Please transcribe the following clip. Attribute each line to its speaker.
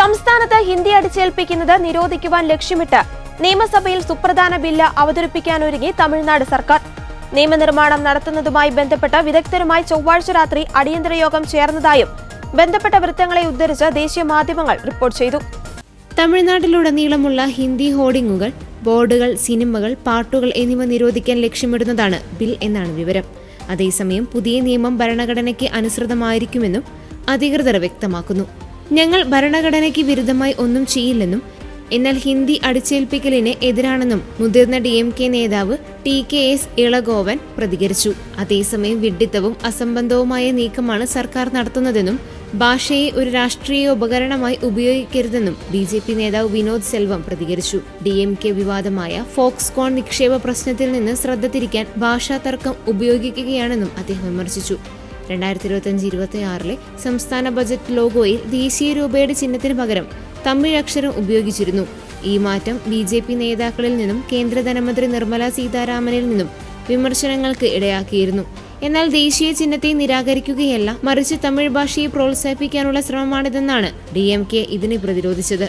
Speaker 1: സംസ്ഥാനത്ത് ഹിന്ദി അടിച്ചേൽപ്പിക്കുന്നത് നിരോധിക്കുവാൻ ലക്ഷ്യമിട്ട് നിയമസഭയിൽ സുപ്രധാന ബില്ല് അവതരിപ്പിക്കാനൊരുങ്ങി തമിഴ്നാട് സർക്കാർ. നിയമനിർമ്മാണം നടത്തുന്നതുമായി ബന്ധപ്പെട്ട് വിദഗ്ധരുമായി ചൊവ്വാഴ്ച രാത്രി അടിയന്തര യോഗം ചേർന്നതായും ബന്ധപ്പെട്ട വൃത്തങ്ങളെ ഉദ്ധരിച്ച് ദേശീയ മാധ്യമങ്ങൾ റിപ്പോർട്ട് ചെയ്തു.
Speaker 2: തമിഴ്നാട്ടിലുടനീളമുള്ള ഹിന്ദി ഹോർഡിംഗുകൾ ബോർഡുകൾ സിനിമകൾ പാട്ടുകൾ എന്നിവ നിരോധിക്കാൻ ലക്ഷ്യമിടുന്നതാണ് ബിൽ എന്നാണ് വിവരം. അതേസമയം പുതിയ നിയമം ഭരണഘടനയ്ക്ക് അനുസൃതമായിരിക്കുമെന്നും അധികൃതർ വ്യക്തമാക്കുന്നു. ഞങ്ങൾ ഭരണഘടനയ്ക്ക് വിരുദ്ധമായി ഒന്നും ചെയ്യില്ലെന്നും എന്നാൽ ഹിന്ദി അടിച്ചേൽപ്പിക്കലിന് എതിരാണെന്നും മുതിർന്ന ഡി എം കെ നേതാവ് ടി കെ എസ് ഇളഗോവൻ പ്രതികരിച്ചു. അതേസമയം വിഡ്ഢിത്തവും അസംബന്ധവുമായ നീക്കമാണ് സർക്കാർ നടത്തുന്നതെന്നും ഭാഷയെ ഒരു രാഷ്ട്രീയ ഉപകരണമായി ഉപയോഗിക്കരുതെന്നും ബി ജെ പി നേതാവ് വിനോദ് സെൽവം പ്രതികരിച്ചു. ഡി എം കെ വിവാദമായ ഫോക്സ്കോൺ നിക്ഷേപ പ്രശ്നത്തിൽ നിന്ന് ശ്രദ്ധ തിരിക്കാൻ ഭാഷാ തർക്കം ഉപയോഗിക്കുകയാണെന്നും അദ്ദേഹം വിമർശിച്ചു. രണ്ടായിരത്തി ഇരുപത്തിയഞ്ച് ഇരുപത്തി ആറിലെ സംസ്ഥാന ബജറ്റ് ലോഗോയിൽ ദേശീയ രൂപയുടെ ചിഹ്നത്തിന് പകരം തമിഴ് അക്ഷരം ഉപയോഗിച്ചിരുന്നു. ഈ മാറ്റം ബി ജെ പി നേതാക്കളിൽ നിന്നും കേന്ദ്ര ധനമന്ത്രി നിർമ്മല സീതാരാമനിൽ നിന്നും വിമർശനങ്ങൾക്ക് ഇടയാക്കിയിരുന്നു. എന്നാൽ ദേശീയ ചിഹ്നത്തെ നിരാകരിക്കുകയല്ല മറിച്ച് തമിഴ് ഭാഷയെ പ്രോത്സാഹിപ്പിക്കാനുള്ള ശ്രമമാണിതെന്നാണ് ഡി എം കെ ഇതിനെ പ്രതിരോധിച്ചത്.